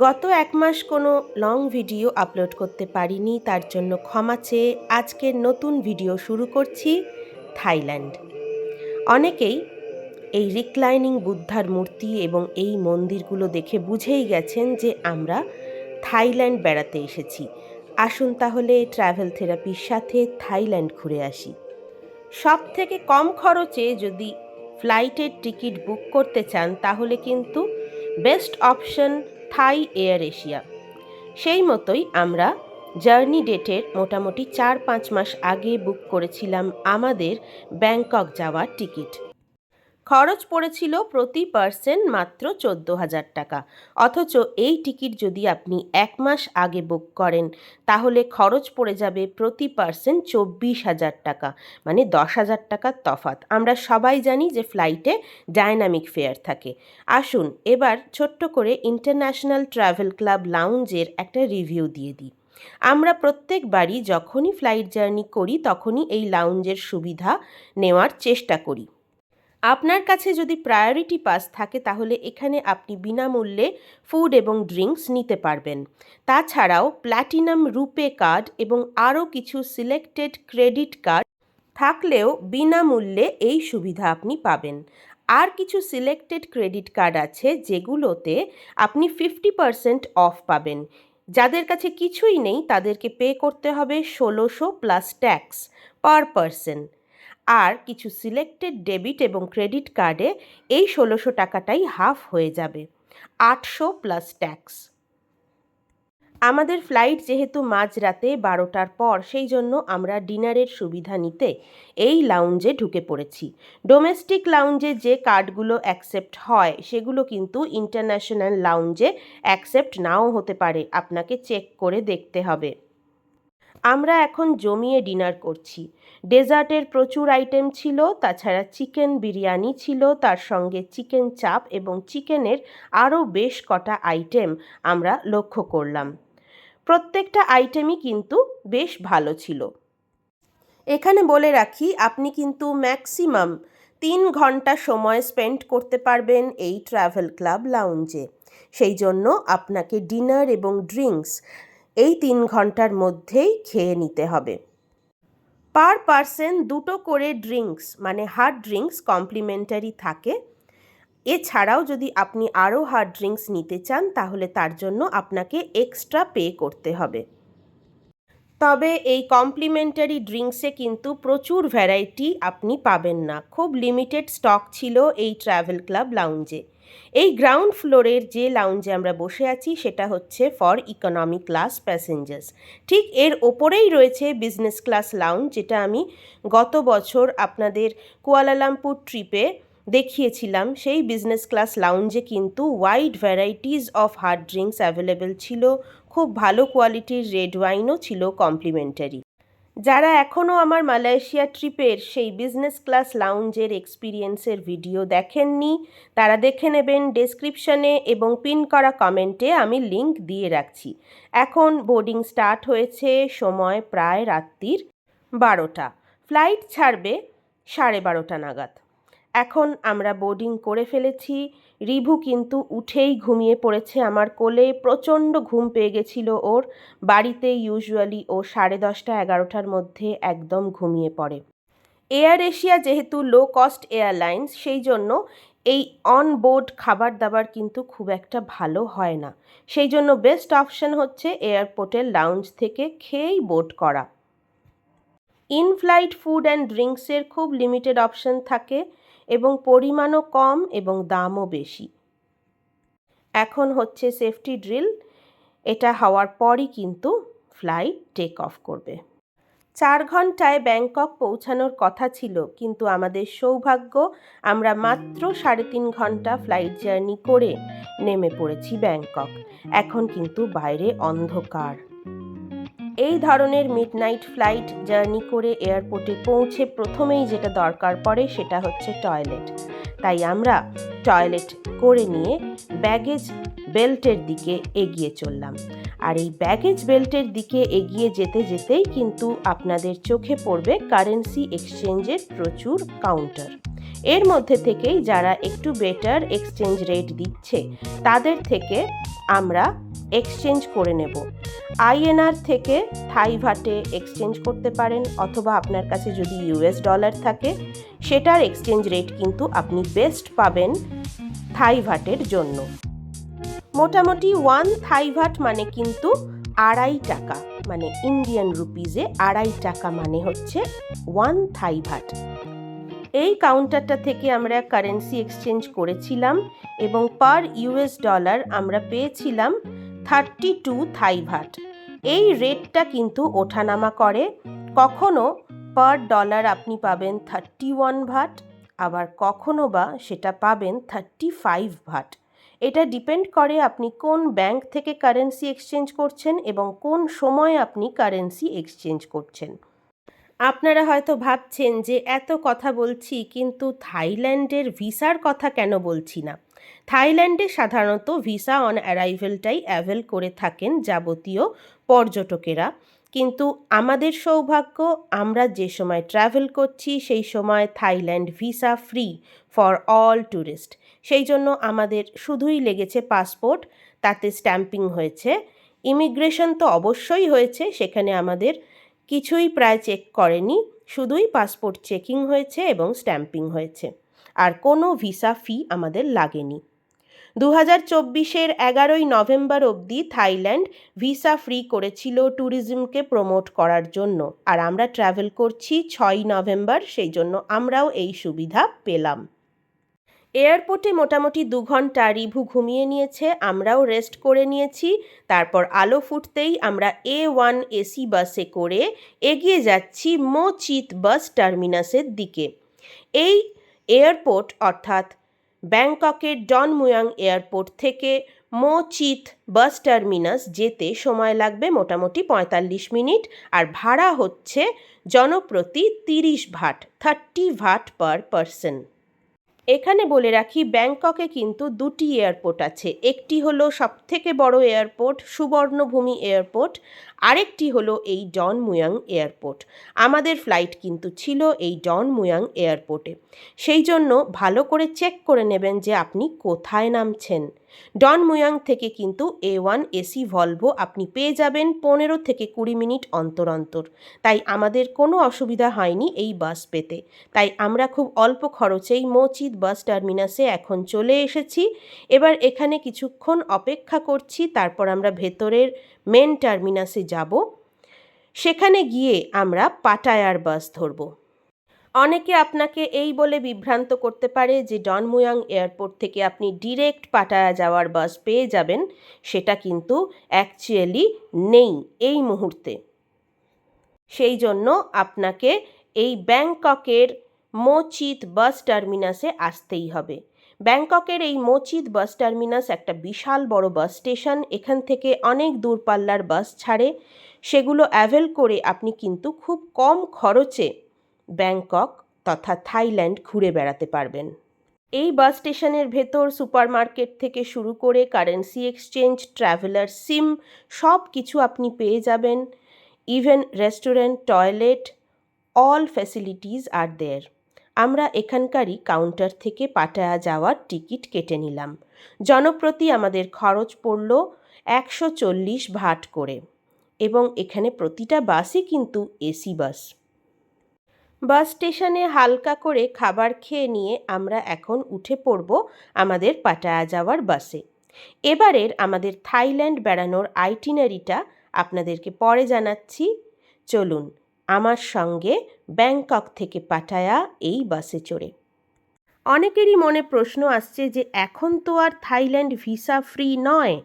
গত এক মাস কোনো লং ভিডিও আপলোড করতে পারিনি, তার জন্য ক্ষমা চেয়ে আজকের নতুন ভিডিও শুরু করছি থাইল্যান্ড। অনেকেই এই রিক্লাইনিং বুদ্ধার মূর্তি এবং এই মন্দিরগুলো দেখে বুঝেই গেছেন যে আমরা থাইল্যান্ড বেড়াতে এসেছি। আসুন তাহলে ট্রাভেল থেরাপির সাথে থাইল্যান্ড ঘুরে আসি। সব থেকে কম খরচে যদি ফ্লাইটের টিকিট বুক করতে চান, তাহলে কিন্তু best option Thai Air Asia. সেই মতোই আমরা জার্নি ডেটের মোটামুটি চার পাঁচ মাস আগে বুক করেছিলাম আমাদের ব্যাংকক যাওয়ার টিকিট। খরচ পড়েছিল প্রতি পার্সন মাত্র চোদ্দ হাজার টাকা। অথচ এই টিকিট যদি আপনি এক মাস আগে বুক করেন, তাহলে খরচ পড়ে যাবে প্রতি পার্সন চব্বিশ হাজার টাকা মানে দশ হাজার টাকার তফাত আমরা সবাই জানি যে ফ্লাইটে ডায়নামিক ফেয়ার থাকে। আসুন এবার ছোট্ট করে ইন্টারন্যাশনাল ট্রাভেল ক্লাব লাউঞ্জের একটা রিভিউ দিয়ে দিই। আমরা প্রত্যেকবারই যখনই ফ্লাইট জার্নি করি, তখনই এই লাউঞ্জের সুবিধা নেওয়ার চেষ্টা করি। আপনার কাছে যদি প্রায়োরিটি পাস থাকে, তাহলে এখানে আপনি বিনামূল্যে ফুড এবং ড্রিঙ্কস নিতে পারবেন। তাছাড়াও প্ল্যাটিনাম রুপে কার্ড এবং আরও কিছু সিলেক্টেড ক্রেডিট কার্ড থাকলেও বিনামূল্যে এই সুবিধা আপনি পাবেন। আর কিছু সিলেক্টেড ক্রেডিট কার্ড আছে, যেগুলোতে আপনি ফিফটি পারসেন্ট অফ পাবেন। যাদের কাছে কিছুই নেই, তাদেরকে পে করতে হবে ষোলোশো প্লাস ট্যাক্স পার পারসন আর কিছু সিলেক্টেড ডেবিট এবং ক্রেডিট কার্ডে এই ষোলোশো টাকাটাই হাফ হয়ে যাবে। আটশো প্লাস ট্যাক্স আমাদের ফ্লাইট যেহেতু মাঝরাতে বারোটার পর, সেই জন্য আমরা ডিনারের সুবিধা নিতে এই লাউঞ্জে ঢুকে পড়েছি। ডোমেস্টিক লাউঞ্জে যে কার্ডগুলো অ্যাকসেপ্ট হয়, সেগুলো কিন্তু ইন্টারন্যাশনাল লাউঞ্জে অ্যাকসেপ্ট নাও হতে পারে। আপনাকে চেক করে দেখতে হবে। আমরা এখন জমিয়ে ডিনার করছি। ডেজার্টের প্রচুর আইটেম ছিল, তাছাড়া চিকেন বিরিয়ানি ছিল, তার সঙ্গে চিকেন চাপ এবং চিকেনের আরও বেশ কটা আইটেম আমরা লক্ষ্য করলাম। প্রত্যেকটা আইটেমই কিন্তু বেশ ভালো ছিল। এখানে বলে রাখি, আপনি কিন্তু ম্যাক্সিমাম তিন ঘণ্টা সময় স্পেন্ড করতে পারবেন এই ট্রাভেল ক্লাব লাউঞ্জে। সেই জন্য আপনাকে ডিনার এবং ড্রিঙ্কস এই তিন ঘণ্টার মধ্যেই খেয়ে নিতে হবে। পার পার্সন দুটো করে ড্রিঙ্কস মানে হার্ড ড্রিঙ্কস কমপ্লিমেন্টারি থাকে। এছাড়াও যদি আপনি আরও হার্ড ড্রিঙ্কস নিতে চান, তাহলে তার জন্য আপনাকে এক্সট্রা পে করতে হবে। তবে এই কমপ্লিমেন্টারি ড্রিঙ্কসে কিন্তু প্রচুর ভ্যারাইটি আপনি পাবেন না। খুব লিমিটেড স্টক ছিল এই ট্রাভেল ক্লাব লাউঞ্জে। এই গ্রাউন্ড ফ্লোরের যে লাউঞ্জে আমরা বসে আছি, সেটা হচ্ছে ফর ইকোনমি ক্লাস প্যাসেঞ্জার্স ঠিক এর ওপরেই রয়েছে বিজনেস ক্লাস লাউঞ্জ যেটা আমি গত বছর আপনাদের কুয়ালালামপুর ট্রিপে দেখিয়েছিলাম। সেই বিজনেস ক্লাস লাউঞ্জে কিন্তু wide varieties of hard drinks available ছিল। খুব ভালো কোয়ালিটির রেড ওয়াইনও ছিল কমপ্লিমেন্টারি যারা এখনও আমার মালয়েশিয়া ট্রিপের সেই বিজনেস ক্লাস লাউঞ্জের এক্সপিরিয়েন্সের ভিডিও দেখেননি, তারা দেখে নেবেন ডেসক্রিপশনে এবং পিন করা কমেন্টে আমি লিংক দিয়ে রাখছি। এখন বোর্ডিং স্টার্ট হয়েছে, সময় প্রায় রাত্রির বারোটা। ফ্লাইট ছাড়বে সাড়ে বারোটা নাগাদ। এখন আমরা বোর্ডিং করে ফেলেছি। রিভু কিন্তু উঠেই ঘুমিয়ে পড়েছে আমার কোলে। প্রচণ্ড ঘুম পেয়ে গেছিল ওর। বাড়িতে ইউজুয়ালি ও সাড়ে দশটা এগারোটার মধ্যে একদম ঘুমিয়ে পড়ে। এয়ার এশিয়া যেহেতু লো কস্ট এয়ারলাইন্স সেই জন্য এই অন বোর্ড খাবার দাবার কিন্তু খুব একটা ভালো হয় না। সেই জন্য বেস্ট অপশন হচ্ছে এয়ারপোর্টের লাউঞ্জ থেকে খেয়েই বোট করা। ইন ফ্লাইট ফুড অ্যান্ড ড্রিঙ্কসের খুব লিমিটেড অপশন থাকে। এবং পরিমাণও কম এবং দামও বেশি। এখন হচ্ছে সেফটি ড্রিল এটা হওয়ার পরই কিন্তু ফ্লাইট টেক অফ করবে। চার ঘন্টায় ব্যাংকক পৌঁছানোর কথা ছিল, কিন্তু আমাদের সৌভাগ্য, আমরা মাত্র সাড়ে তিন ঘণ্টা ফ্লাইট জার্নি করে নেমে পড়েছি ব্যাংকক। এখন কিন্তু বাইরে অন্ধকার। এই ধরনের মিডনাইট ফ্লাইট জার্নি করে এয়ারপোর্টে পৌঁছে প্রথমেই যেটা দরকার পড়ে সেটা হচ্ছে টয়লেট তাই আমরা টয়লেট করে নিয়ে ব্যাগেজ বেল্টের দিকে এগিয়ে চললাম। আর এই ব্যাগেজ বেল্টের দিকে এগিয়ে যেতে যেতেই কিন্তু আপনাদের চোখে পড়বে কারেন্সি এক্সচেঞ্জের প্রচুর কাউন্টার এর মধ্যে থেকেই যারা একটু বেটার এক্সচেঞ্জ রেট দিচ্ছে, তাদের থেকে আমরা এক্সচেঞ্জ করে নেব। আইএনআর থেকে থাই ভাটে এক্সচেঞ্জ করতে পারেন অথবা আপনার কাছে যদি ইউএস ডলার থাকে, সেটার এক্সচেঞ্জ রেট কিন্তু আপনি বেস্ট পাবেন থাই ভাটের জন্য। মোটামুটি ওয়ান থাই ভাট মানে কিন্তু আড়াই টাকা মানে ইন্ডিয়ান রুপিজে আড়াই টাকা মানে হচ্ছে ওয়ান থাই ভাট এই কাউন্টারটা থেকে আমরা কারেন্সি এক্সচেঞ্জ করেছিলাম এবং পার ইউএস ডলার আমরা পেয়েছিলাম থার্টি টু থাই ভাট। এই রেটটা কিন্তু ওঠানামা করে। কখনো পার ডলার আপনি পাবেন থার্টি ওয়ান ভাট, আবার কখনো বা সেটা পাবেন থার্টি ফাইভ ভাট। এটা ডিপেন্ড করে আপনি কোন ব্যাংক থেকে কারেন্সি এক্সচেঞ্জ করছেন এবং কোন সময় আপনি কারেন্সি এক্সচেঞ্জ করছেন। আপনারা হয়তো ভাবছেন যে এত কথা বলছি, কিন্তু থাইল্যান্ডের ভিসার কথা কেন বলছি না? থাইল্যান্ডে সাধারণত ভিসা অন অ্যারাইভেলটাই অ্যাভেল করে থাকেন যাবতীয় পর্যটকেরা। কিন্তু আমাদের সৌভাগ্য, আমরা যে সময় ট্রাভেল করছি, সেই সময় Thailand visa free for all tourist সেই জন্য আমাদের শুধুই লেগেছে পাসপোর্ট, তাতে স্ট্যাম্পিং হয়েছে। ইমিগ্রেশন তো অবশ্যই হয়েছে, সেখানে আমাদের কিছুই প্রায় চেক করেনি। শুধুই পাসপোর্ট চেকিং হয়েছে এবং স্ট্যাম্পিং হয়েছে। আর কোনো ভিসা ফি আমাদের লাগেনি। দু হাজার চব্বিশের এগারোই নভেম্বর অবধি থাইল্যান্ড ভিসা ফ্রি করেছিল ট্যুরিজমকে প্রমোট করার জন্য। আর আমরা ট্রাভেল করছি ছয়ই নভেম্বর, সেই জন্য আমরাও এই সুবিধা পেলাম। এয়ারপোর্টে মোটামুটি দু ঘণ্টা রিভু ঘুমিয়ে নিয়েছে, আমরাও রেস্ট করে নিয়েছি। তারপর আলো ফুটতেই আমরা এ ওয়ান এসি বাসে করে এগিয়ে যাচ্ছি মোচিত বাস টার্মিনাসের দিকে। এই এয়ারপোর্ট, অর্থাৎ ব্যাংককের ডন মুয়াং এয়ারপোর্ট থেকে মো চিথ বাস টার্মিনাস যেতে সময় লাগবে মোটামুটি পঁয়তাল্লিশ মিনিট আর ভাড়া হচ্ছে জনপ্রতি তিরিশ baht thirty baht per person এখানে বলে রাখি, ব্যাংককে কিন্তু দুটি এয়ারপোর্ট আছে। একটি হলো সবথেকে বড় এয়ারপোর্ট, সুবর্ণভূমি এয়ারপোর্ট। আরেকটি হলো এই ডন মুয়াং এয়ারপোর্ট। আমাদের ফ্লাইট কিন্তু ছিল এই ডন মুয়াং এয়ারপোর্টে। সেই জন্য ভালো করে চেক করে নেবেন যে আপনি কোথায় নামছেন। ডন মুয়াং থেকে কিন্তু এ ওয়ান এসি ভলভো আপনি পেয়ে যাবেন পনেরো থেকে কুড়ি মিনিট অন্তর অন্তর। তাই আমাদের কোনো অসুবিধা হয়নি এই বাস পেতে। তাই আমরা খুব অল্প খরচেই মচিত বাস টার্মিনাসে এখন চলে এসেছি। এবার এখানে কিছুক্ষণ অপেক্ষা করছি, তারপর আমরা ভেতরের মেন টার্মিনাসে যাব। সেখানে গিয়ে আমরা পাটায়ার বাস ধরবো। অনেকে আপনাকে এই বলে বিভ্রান্ত করতে পারে যে ডনমুয়াং এয়ারপোর্ট থেকে আপনি ডিরেক্ট পাটায়া যাওয়ার বাস পেয়ে যাবেন, সেটা কিন্তু অ্যাকচুয়ালি নেই এই মুহূর্তে। সেই জন্য আপনাকে এই ব্যাংককের মোচিত বাস টার্মিনাসে আসতেই হবে। ব্যাংককের এই মোচিত বাস টার্মিনাস একটা বিশাল বড় বাস স্টেশন, এখান থেকে অনেক দূরপাল্লার বাস ছাড়ে। সেগুলো অ্যাভেল করে আপনি কিন্তু খুব কম খরচে ব্যাংকক তথা থাইল্যান্ড ঘুরে বেড়াতে পারবেন। এই বাস স্টেশনের ভেতর সুপারমার্কেট থেকে শুরু করে কারেন্সি এক্সচেঞ্জ, ট্রাভেলার, সিম সব কিছু আপনি পেয়ে যাবেন। Even restaurant, toilet, all facilities are there. আমরা এখানকারই কাউন্টার থেকে পাটায়া যাওয়ার টিকিট কেটে নিলাম। জনপ্রতি আমাদের খরচ পড়ল একশো চল্লিশ ভাট করে। এবং এখানে প্রতিটা বাসই কিন্তু এসি বাস। বাস স্টেশনে হালকা করে খাবার খেয়ে নিয়ে আমরা এখন উঠে পড়ব আমাদের পাটায়া যাওয়ার বাসে। এবারের আমাদের থাইল্যান্ড বেড়ানোর আইটিনারিটা আপনাদেরকে পরে জানাচ্ছি। চলুন, আমার সঙ্গে ব্যাংকক থেকে পাটায়া এই বাসে চড়ে। অনেকেরই মনে প্রশ্ন আসছে যে, এখন তো আর থাইল্যান্ড ভিসা ফ্রি নয়।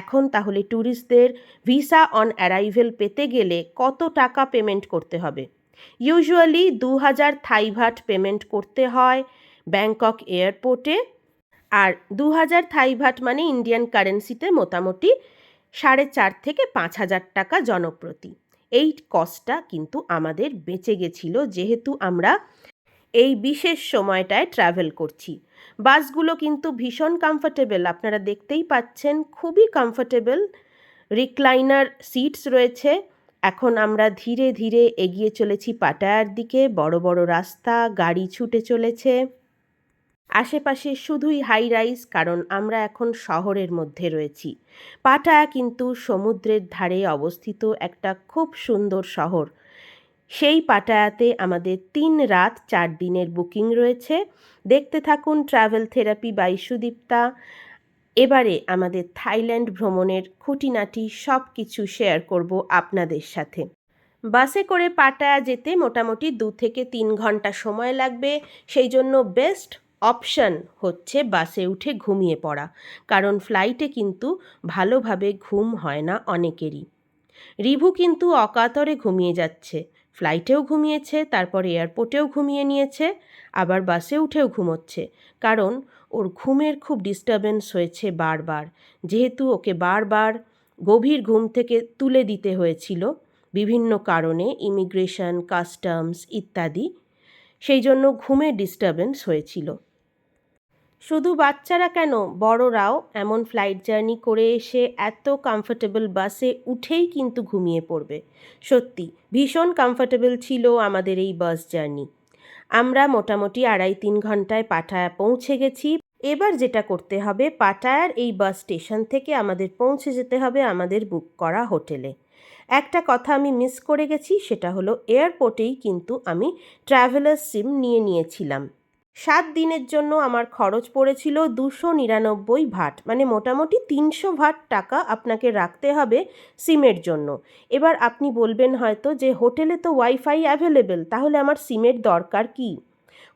এখন তাহলে ট্যুরিস্টদের ভিসা অন অ্যারাইভেল পেতে গেলে কত টাকা পেমেন্ট করতে হবে? ইউজুয়ালি দু হাজার থাইভাট পেমেন্ট করতে হয় ব্যাংকক এয়ারপোর্টে আর দু হাজার থাইভাট মানে ইন্ডিয়ান কারেন্সিতে মোটামুটি সাড়ে চার থেকে পাঁচ হাজার টাকা জনপ্রতি। এই কস্টটা কিন্তু আমাদের বেঁচে গেছিল যেহেতু আমরা এই বিশেষ সময়টায় ট্রাভেল করছি। বাসগুলো কিন্তু ভীষণ কমফোর্টেবল আপনারা দেখতেই পাচ্ছেন খুবই কমফোর্টেবল রিক্লাইনার সিটস রয়েছে। এখন আমরা ধীরে ধীরে এগিয়ে চলেছি পাটায়ার দিকে, বড় বড় রাস্তা, গাড়ি ছুটে চলেছে। আশেপাশে শুধুই হাই রাইজ কারণ আমরা এখন শহরের মধ্যে রয়েছি। পাটায়া কিন্তু সমুদ্রের ধারে অবস্থিত একটা খুব সুন্দর শহর। সেই পাটায়াতে আমাদের তিন রাত চার দিনের বুকিং রয়েছে। দেখতে থাকুন ট্রাভেল থেরাপি বাই সুদীপ্তা। এবারে আমাদের থাইল্যান্ড ভ্রমণের খুঁটিনাটি সব কিছু শেয়ার করব আপনাদের সাথে। বাসে করে পাটায়া যেতে মোটামুটি দু থেকে তিন ঘণ্টা সময় লাগবে সেই জন্য বেস্ট অপশন হচ্ছে বাসে উঠে ঘুমিয়ে পড়া, কারণ ফ্লাইটে কিন্তু ভালোভাবে ঘুম হয় না অনেকেরই। রিভু কিন্তু অকাতরে ঘুমিয়ে যাচ্ছে। ফ্লাইটেও ঘুমিয়েছে, তারপর এয়ারপোর্টেও ঘুমিয়ে নিয়েছে, আবার বাসে উঠেও ঘুমোচ্ছে। কারণ ওর ঘুমের খুব ডিস্টারবেন্স হয়েছে বারবার। যেহেতু ওকে বারবার গভীর ঘুম থেকে তুলে দিতে হয়েছিল, বিভিন্ন কারণে ইমিগ্রেশন কাস্টমস ইত্যাদি, সেই জন্য ঘুমের ডিস্টারবেন্স হয়েছিল। শুধু বাচ্চারা কেন? বড়রাও এমন ফ্লাইট জার্নি করে এসে এত কমফোর্টেবল বাসে উঠেই কিন্তু ঘুমিয়ে পড়বে। সত্যি, ভীষণ কমফোর্টেবল ছিল আমাদের এই বাস জার্নি আমরা মোটামুটি আড়াই তিন ঘন্টায় পাটায়া পৌঁছে গেছি। এবার যেটা করতে হবে, পাটায়ার এই বাস স্টেশন থেকে আমাদের পৌঁছে যেতে হবে আমাদের বুক করা হোটেলে একটা কথা আমি মিস করে গেছি, সেটা হলো এয়ারপোর্টেই কিন্তু আমি ট্রাভেলার সিম নিয়ে নিয়েছিলাম। সাত দিনের জন্য আমার খরচ পড়েছিল দুশো নিরানব্বই ভাট। মানে মোটামুটি তিনশো ভাট টাকা আপনাকে রাখতে হবে সিমের জন্য। এবার আপনি বলবেন হয়তো যে, হোটেলে তো ওয়াইফাই অ্যাভেলেবেল, তাহলে আমার সিমের দরকার কী?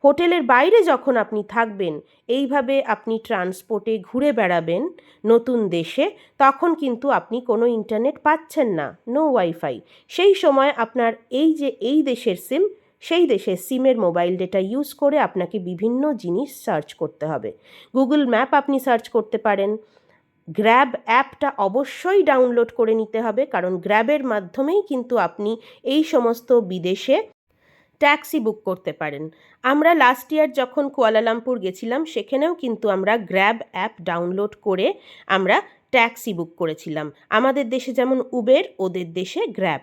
হোটেলের বাইরে যখন আপনি থাকবেন, এইভাবে আপনি ট্রান্সপোর্টে ঘুরে বেড়াবেন নতুন দেশে, তখন কিন্তু আপনি কোনো ইন্টারনেট পাচ্ছেন না, নো ওয়াইফাই। সেই সময় আপনার এই যে, এই দেশের সিম সেই দেশের সিমের মোবাইল ডেটা ইউজ করে আপনাকে বিভিন্ন জিনিস সার্চ করতে হবে। গুগল ম্যাপ আপনি সার্চ করতে পারেন। গ্র্যাব অ্যাপটা অবশ্যই ডাউনলোড করে নিতে হবে, কারণ গ্র্যাবের মাধ্যমেই কিন্তু আপনি এই সমস্ত বিদেশে ট্যাক্সি বুক করতে পারেন। আমরা লাস্ট ইয়ার যখন কুয়ালালামপুর গেছিলাম, সেখানেও কিন্তু আমরা গ্র্যাব অ্যাপ ডাউনলোড করে আমরা ট্যাক্সি বুক করেছিলাম। আমাদের দেশে যেমন উবের, ওদের দেশে গ্র্যাব।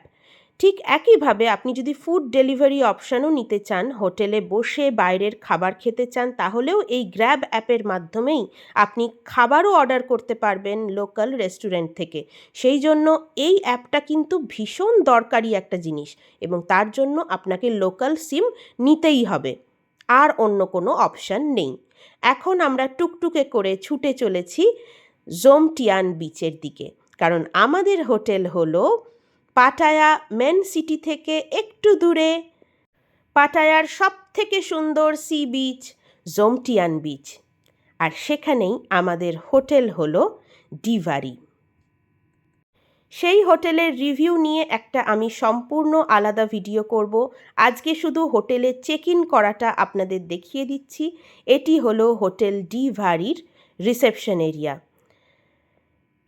ঠিক একইভাবে আপনি যদি ফুড ডেলিভারি অপশানও নিতে চান, হোটেলে বসে বাইরের খাবার খেতে চান, তাহলেও এই গ্র্যাব অ্যাপের মাধ্যমেই আপনি খাবারও অর্ডার করতে পারবেন লোকাল রেস্টুরেন্ট থেকে। সেই জন্য এই অ্যাপটা কিন্তু ভীষণ দরকারি একটা জিনিস এবং তার জন্য আপনাকে লোকাল সিম নিতেই হবে। আর অন্য কোনো অপশান নেই। এখন আমরা টুকটুকে করে ছুটে চলেছি জোমটিয়ান বিচের দিকে। কারণ আমাদের হোটেল হলো পাটায়া মেন সিটি থেকে একটু দূরে। পাটায়ার সব থেকে সুন্দর সি বিচ জোমটিয়ান বিচ। আর সেখানেই আমাদের হোটেল হলো ডিভারি। সেই হোটেলের রিভিউ নিয়ে একটা আমি সম্পূর্ণ আলাদা ভিডিও করব। আজকে শুধু হোটেলে চেক ইন করাটা আপনাদের দেখিয়ে দিচ্ছি। এটি হলো হোটেল ডিভারির রিসেপশন এরিয়া।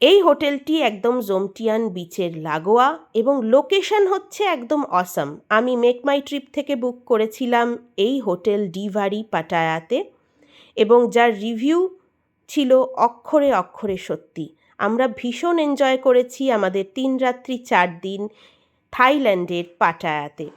এই হোটেলটি একদম জোমটিয়ান বিচের লাগোয়া এবং লোকেশন হচ্ছে একদম অসম। আমি মেক মাই ট্রিপ থেকে বুক করেছিলাম এই হোটেল ডিভারি পাটায়াতে এবং যার রিভিউ ছিল অক্ষরে অক্ষরে সত্যি। আমরা ভীষণ এনজয় করেছি আমাদের তিন রাত্রি চার দিন থাইল্যান্ডের পাটায়াতে।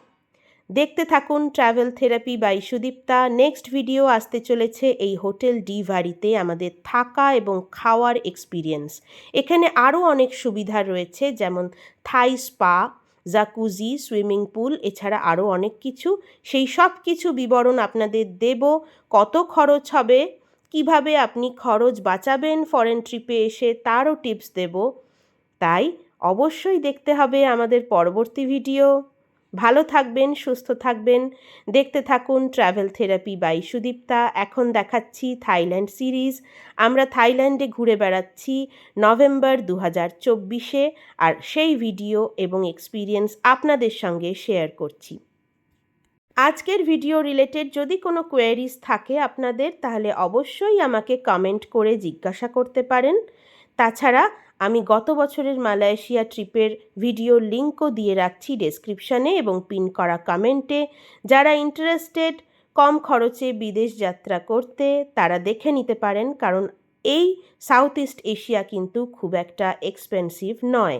দেখতে থাকুন travel therapy by Sudipta. Next video আসতে চলেছে এই হোটেল ডি ভারিতে আমাদের থাকা এবং খাওয়ার এক্সপিরিয়েন্স এখানে আরও অনেক সুবিধা রয়েছে, যেমন Thai spa jacuzzi swimming pool এছাড়া আরও অনেক কিছু। সেই সব কিছু বিবরণ আপনাদের দেব, কত খরচ হবে, কীভাবে আপনি খরচ বাঁচাবেন ফরেন ট্রিপে এসে তারও টিপস দেব। তাই অবশ্যই দেখতে হবে আমাদের পরবর্তী ভিডিও ভালো থাকবেন, সুস্থ থাকবেন। দেখতে থাকুন ট্রাভেল থেরাপি বাই সুদীপ্তা। এখন দেখাচ্ছি থাইল্যান্ড সিরিজ আমরা থাইল্যান্ডে ঘুরে বেড়াচ্ছি নভেম্বর দু হাজার চব্বিশে। আর সেই ভিডিও এবং এক্সপিরিয়েন্স আপনাদের সঙ্গে শেয়ার করছি। আজকের ভিডিও রিলেটেড যদি কোনো কোয়ারিজ থাকে আপনাদের, তাহলে অবশ্যই আমাকে কমেন্ট করে জিজ্ঞাসা করতে পারেন। তাছাড়া আমি গত বছরের মালয়েশিয়া ট্রিপের ভিডিও লিঙ্কও দিয়ে রাখছি ডেসক্রিপশানে এবং পিন করা কমেন্টে। যারা ইন্টারেস্টেড কম খরচে বিদেশ যাত্রা করতে, তারা দেখে নিতে পারেন, কারণ এই সাউথ ইস্ট এশিয়া কিন্তু খুব একটা এক্সপেন্সিভ নয়।